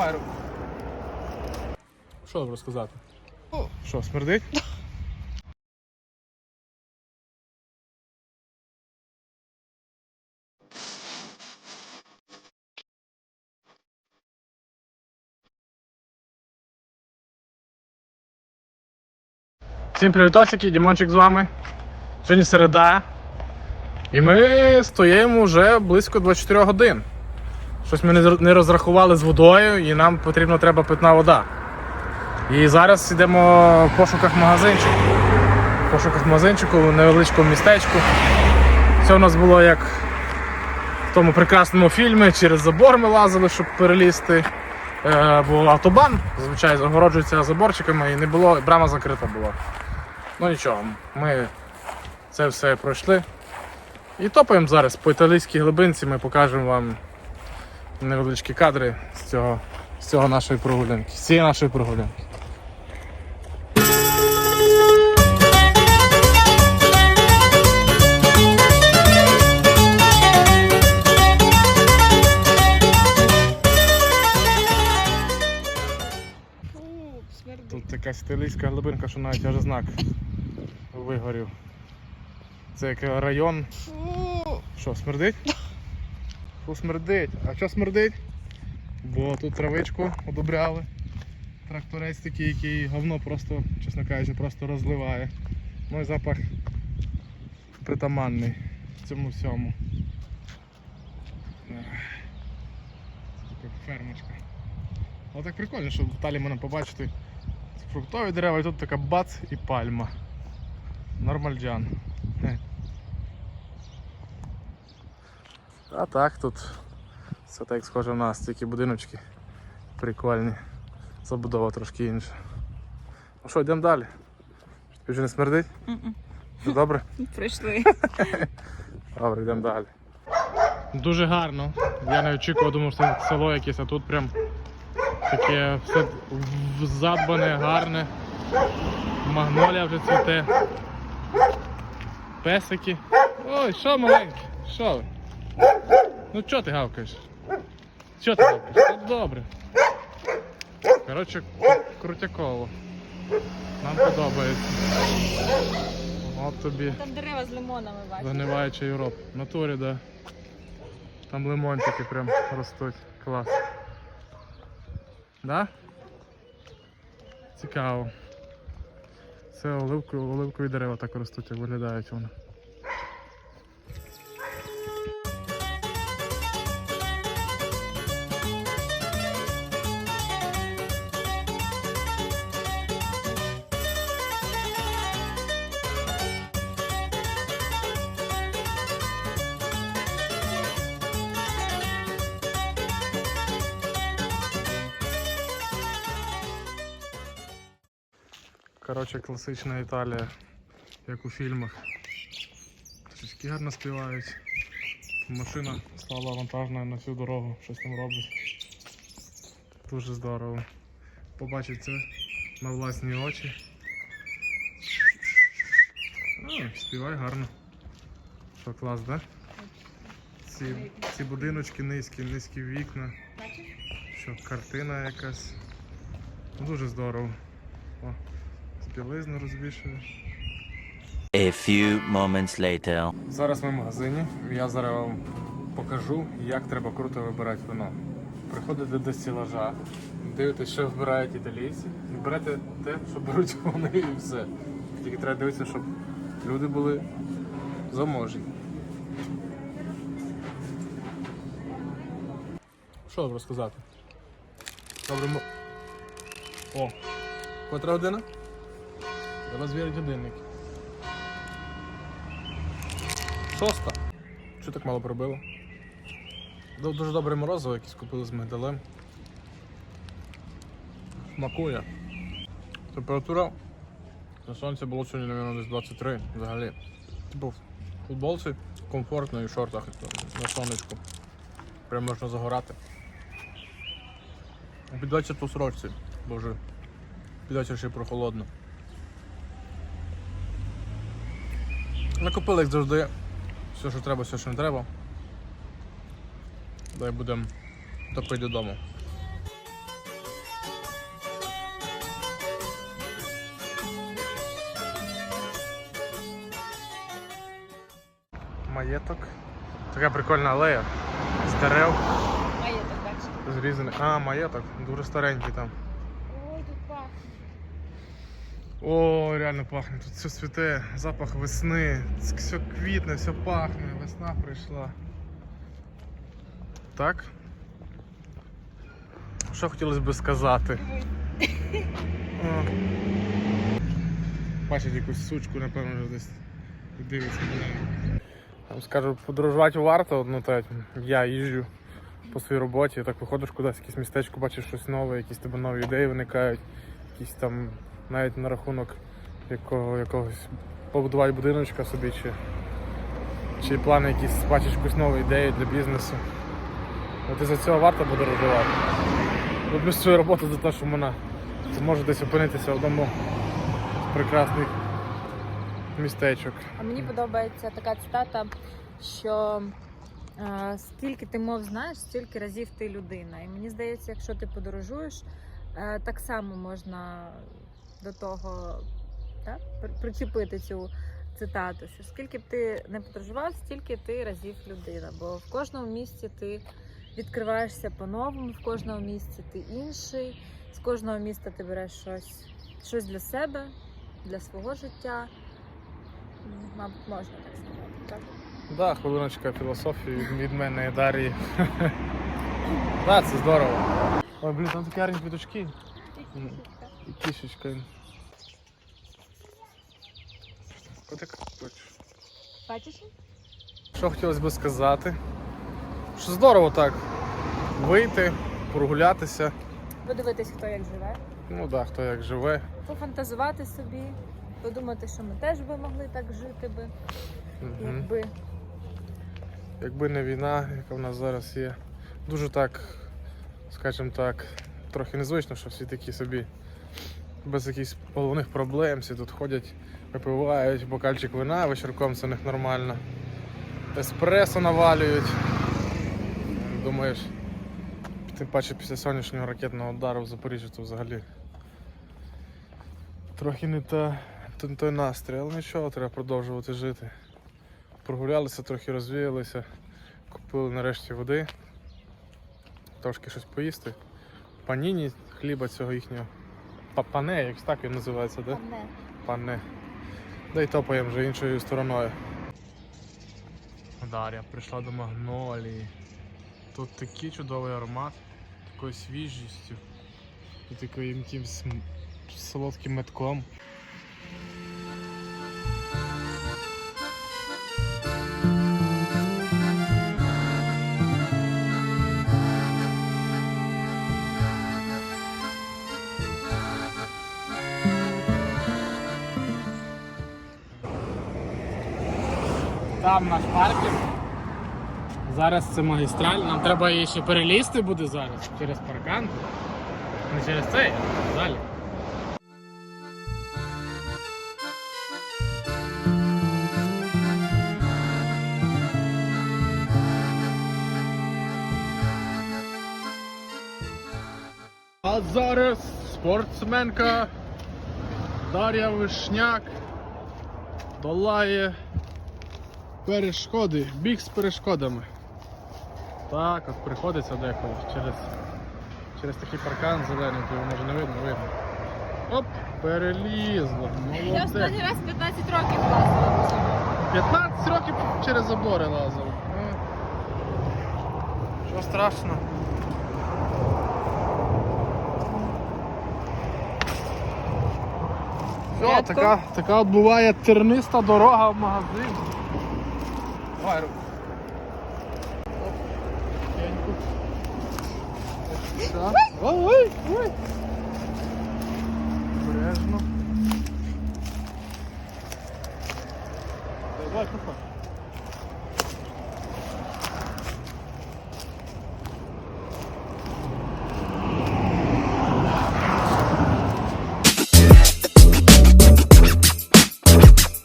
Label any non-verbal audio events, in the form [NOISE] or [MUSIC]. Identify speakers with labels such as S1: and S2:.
S1: Давай. ру- Що розказати? Що, смердить? [LAUGHS] Всім привітосики, Дімончик з вами. Сьогодні середа. І ми стоїмо вже близько 24 годин. Щось ми не розрахували з водою і нам потрібно треба питна вода. І зараз йдемо в пошуках магазинчику. В пошуках магазинчику в невеличкому містечку. Це у нас було як в тому прекрасному фільмі, через забор ми лазили, щоб перелізти. Е, бо автобан зазвичай загороджується заборчиками і не було, брама закрита була. Ну нічого, ми це все пройшли. І топаємо зараз по італійській глибинці, ми покажемо вам невеличкі кадри з цього, з цього нашої прогулянки, з цієї нашої прогулянки. Тут така італійська глибинка, що навіть аж знак вигорів. Це як район. Що, смердить? Фу, смердить. А що смердить? Бо тут травичку одобряли. Тракторець такий, який говно просто, чесно кажучи, просто розливає. Ну і запах притаманний цьому всьому. Така фермочка. Але так прикольно, що в Італії можна побачити фруктові дерева, і тут така бац і пальма. Нормальджан. А так тут все так схоже в нас, тільки будиночки прикольні. Забудова трошки інша. Ну що, йдемо далі. Тобі вже не смердить?
S2: Мгм.
S1: Все добре?
S2: Прийшли. [LAUGHS]
S1: Добре, йдемо далі. Дуже гарно. Я не очікував, думав, що це село якесь, а тут прям таке все задбане, гарне. Магнолія вже цвіте. Песики. Ой, що маленький? Що ви? Ну чого ти гавкаєш? Що ти гавкаєш? Та добре. Коротше, крутяково. Нам подобається. От тобі.
S2: Там дерева з лимонами бачиш.
S1: Загниваюча Європа. В натурі, да. Там лимончики прям ростуть. Клас. Да? Цікаво. Це оливкові, оливкові дерева так ростуть, як виглядають вони. Коротше, класична Італія, як у фільмах. Трішки гарно співають. Машина стала вантажною на всю дорогу, щось там робить. Дуже здорово. Побачить це на власні очі. А, співай гарно. Що клас, да? Ці, ці будиночки низькі, низькі вікна. Що, картина якась. Ну, Дуже здорово. О, білизну розвішує.
S3: A few moments later.
S1: Зараз ми в магазині. Я зараз вам покажу, як треба круто вибирати вино. Приходите до стілажа, дивитесь, що вибирають італійці, і берете те, що беруть [LAUGHS] вони і все. Тільки треба дивитися, щоб люди були заможні. Що вам розказати? Добре. О! Котра година? Зараз вірять годинник. Шоста. Що так мало пробило? Дуже добре морозиво якесь купили з мигдалем. Смакує. Температура на сонці було сьогодні, мабуть, десь 23 взагалі. Типу в футболці комфортно і в шортах на сонечку. Прям можна загорати. Під вечір то в сорочці, бо вже під ще прохолодно. Накопили, як завжди, все, що треба, все, що не треба. Дай будемо топити додому. Маєток. Така прикольна алея. З дерев.
S2: Маєток, бачите.
S1: Зрізаний. А, маєток. Дуже старенький там. О, реально пахне. Тут все цвіте, запах весни. Все квітне, все пахне, весна прийшла. Так? Що хотілося б сказати? Бачить якусь сучку, напевно, десь дивиться на неї. Там скажу, подорожувати варто, ну так я їжджу по своїй роботі, так виходиш кудись, якесь містечко, бачиш щось нове, якісь тебе нові ідеї виникають, якісь там навіть на рахунок якого, якогось побудувати будиночка собі, чи, чи плани якісь, бачиш якусь нову ідею для бізнесу. От із-за цього варто подорожувати. Люблю свою роботу за те, що вона зможе десь опинитися в одному з прекрасних містечок.
S2: А мені подобається така цитата, що е, скільки ти мов знаєш, стільки разів ти людина. І мені здається, якщо ти подорожуєш, е, так само можна до того так, причепити цю цитату, що скільки б ти не подорожував, стільки ти разів людина. Бо в кожному місці ти відкриваєшся по-новому, в кожному місці ти інший, з кожного міста ти береш щось, щось для себе, для свого життя. Мабуть, можна так сказати, так?
S1: Да, хвилиночка філософії від, мене і Дар'ї. [LAUGHS] Так, це здорово. Ой, блін, там такі гарні квіточки. І кішечка. Котик, хочеш?
S2: Бачиш?
S1: Що хотілося б сказати? Що здорово так. Вийти, прогулятися.
S2: Подивитись, хто як живе,
S1: Ну так, да, хто як живе.
S2: пофантазувати собі, подумати, що ми теж би могли так жити би,
S1: Мгм.
S2: якби.
S1: Якби не війна, яка в нас зараз є. Дуже так, скажімо так, трохи незвично, що всі такі собі без якихось головних проблем, всі тут ходять, випивають бокальчик вина, вечірком це в них нормально. Еспресо навалюють. Думаєш, тим паче після сонячного ракетного удару в Запоріжжі то взагалі трохи не, та, не той настрій, але нічого, треба продовжувати жити. Прогулялися, трохи розвіялися, купили нарешті води, трошки щось поїсти. Паніні хліба цього їхнього. Па- Пане, якось так він називається, да?
S2: Пане.
S1: Пане. Да й топаємо вже іншою стороною. Дар'я прийшла до магнолії. Тут такий чудовий аромат, такою свіжістю і таким солодким метком. Там наш паркінг. Зараз це магістраль. Нам треба її ще перелізти буде зараз через паркан. Не через цей, а далі. А зараз спортсменка Дар'я Вишняк долає перешкоди, біг з перешкодами. Так, от приходиться деколи через, через такий паркан зелений, то його може не видно, видно. Оп, перелізло.
S2: Я
S1: Молодець.
S2: останній раз 15 років лазила.
S1: 15 років через забори лазив. Ну, Що страшно? Все, така, така от буває терниста дорога в магазин. Claro. Tá. Ui, ui, ui. Brezno.